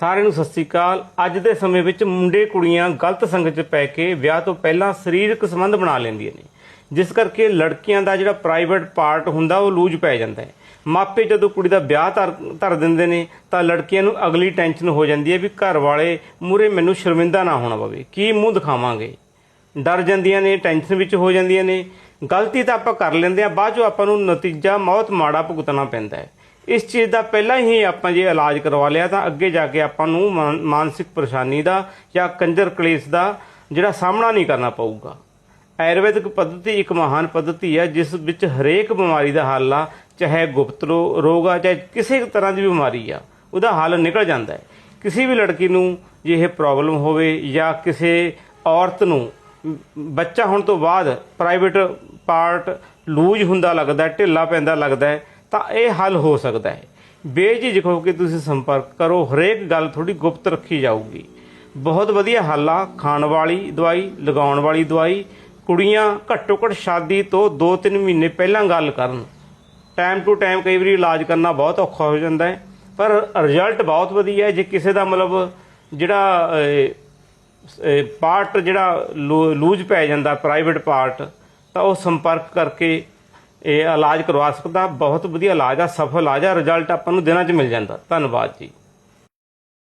ਸਾਰਿਆਂ ਨੂੰ ਸਤਿ ਸ੍ਰੀ ਅਕਾਲ। ਅੱਜ ਦੇ ਸਮੇਂ ਵਿੱਚ ਮੁੰਡੇ ਕੁੜੀਆਂ ਗਲਤ ਸੰਗਤ 'ਚ ਪੈ ਕੇ ਵਿਆਹ ਤੋਂ ਪਹਿਲਾਂ ਸਰੀਰਕ ਸੰਬੰਧ ਬਣਾ ਲੈਂਦੀਆਂ ਨੇ। ਜਿਸ ਕਰਕੇ ਲੜਕੀਆਂ ਦਾ ਜਿਹੜਾ ਪ੍ਰਾਈਵੇਟ ਪਾਰਟ ਹੁੰਦਾ, ਉਹ ਲੂਜ ਪੈ ਜਾਂਦਾ ਹੈ। ਮਾਪੇ ਜਦੋਂ ਕੁੜੀ ਦਾ ਵਿਆਹ ਧਰ ਧਰ ਦਿੰਦੇ ਨੇ, ਤਾਂ ਲੜਕੀਆਂ ਨੂੰ ਅਗਲੀ ਟੈਨਸ਼ਨ ਹੋ ਜਾਂਦੀ ਹੈ ਵੀ ਘਰ ਵਾਲੇ ਮੂਰੇ ਮੈਨੂੰ ਸ਼ਰਮਿੰਦਾ ਨਾ ਹੋਣਾ ਪਵੇ। ਕੀ ਮੂੰਹ ਦਿਖਾਵਾਂਗੇ? ਡਰ ਜਾਂਦੀਆਂ ਨੇ ਟੈਨਸ਼ਨ ਵਿੱਚ ਹੋ ਜਾਂਦੀਆਂ ਨੇ। ਗਲਤੀ ਤਾਂ ਆਪਾਂ ਕਰ ਲੈਂਦੇ ਆ ਬਾਅਦ ਚੋਂ ਆਪਾਂ ਨੂੰ ਨਤੀਜਾ ਬਹੁਤ ਮਾੜਾ ਭੁਗਤਣਾ ਪੈਂਦਾ ਹੈ। ਇਸ ਚੀਜ਼ ਦਾ ਪਹਿਲਾਂ ਹੀ ਆਪਾਂ ਜੇ ਇਲਾਜ ਕਰਵਾ ਲਿਆ ਤਾਂ ਅੱਗੇ ਜਾ ਕੇ ਆਪਾਂ ਨੂੰ ਮਾਨ- ਮਾਨਸਿਕ ਪਰੇਸ਼ਾਨੀ ਦਾ ਜਾਂ ਕੰਜਰ ਕਲੇਸ਼ ਦਾ ਜਿਹੜਾ ਸਾਹਮਣਾ ਨਹੀਂ ਕਰਨਾ ਪਊਗਾ। ਆਯੁਰਵੈਦਿਕ ਪੱਧਤੀ ਇੱਕ ਮਹਾਨ ਪੱਧਤੀ ਹੈ, ਜਿਸ ਵਿੱਚ ਹਰੇਕ ਬਿਮਾਰੀ ਦਾ ਹੱਲ ਆ, ਚਾਹੇ ਗੁਪਤ ਰੋ- ਰੋਗ ਆ, ਚਾਹੇ ਕਿਸੇ ਤਰ੍ਹਾਂ ਦੀ ਬਿਮਾਰੀ ਆ, ਉਹਦਾ ਹੱਲ ਨਿਕਲ ਜਾਂਦਾ ਹੈ। ਕਿਸੇ ਵੀ ਲੜਕੀ ਨੂੰ ਜੇ ਇਹ ਪ੍ਰੋਬਲਮ ਹੋਵੇ ਜਾਂ ਕਿਸੇ ਔਰਤ ਨੂੰ ਬੱਚਾ ਹੋਣ ਤੋਂ ਬਾਅਦ ਪ੍ਰਾਈਵੇਟ ਪਾਰਟ ਲੂਜ ਹੁੰਦਾ ਲੱਗਦਾ ਢਿੱਲਾ ਪੈਂਦਾ ਲੱਗਦਾ ਤਾਂ ਇਹ ਹੱਲ ਹੋ ਸਕਦਾ ਹੈ। ਬੇਝਿਜਕ ਹੋ ਕੇ ਤੁਸੀਂ ਸੰਪਰਕ ਕਰੋ, ਹਰੇਕ ਗੱਲ ਥੋੜੀ ਗੁਪਤ ਰੱਖੀ ਜਾਊਗੀ। ਬਹੁਤ ਵਧੀਆ ਹੱਲ ਆ, ਖਾਣ ਵਾਲੀ ਦਵਾਈ, ਲਗਾਉਣ ਵਾਲੀ ਦਵਾਈ। ਕੁੜੀਆਂ ਘੱਟੋ ਘੱਟ ਸ਼ਾਦੀ ਤੋਂ 2-3 ਮਹੀਨੇ ਪਹਿਲਾਂ ਗੱਲ ਕਰਨ। ਟਾਈਮ ਟੂ ਟਾਈਮ ਕਈ ਵਾਰੀ ਇਲਾਜ ਕਰਨਾ ਬਹੁਤ ਔਖਾ ਹੋ ਜਾਂਦਾ ਹੈ, ਪਰ ਰਿਜ਼ਲਟ ਬਹੁਤ ਵਧੀਆ ਹੈ। ਜੇ ਕਿਸੇ ਦਾ ਮਤਲਬ ਜਿਹੜਾ ਪਾਰਟ ਜਿਹੜਾ ਲੂਜ ਪੈ ਜਾਂਦਾ ਪ੍ਰਾਈਵੇਟ ਪਾਰਟ ਤਾਂ ਉਹ ਸੰਪਰਕ ਕਰਕੇ ਇਹ ਇਲਾਜ ਕਰਵਾ ਸਕਦਾ, ਬਹੁਤ ਵਧੀਆ ਇਲਾਜ ਆ, ਸਫਲ ਇਲਾਜ ਆ ਰਿਜ਼ਲਟ ਆਪਾਂ ਨੂੰ ਦਿਨਾਂ 'ਚ ਮਿਲ ਜਾਂਦਾ। ਧੰਨਵਾਦ ਜੀ।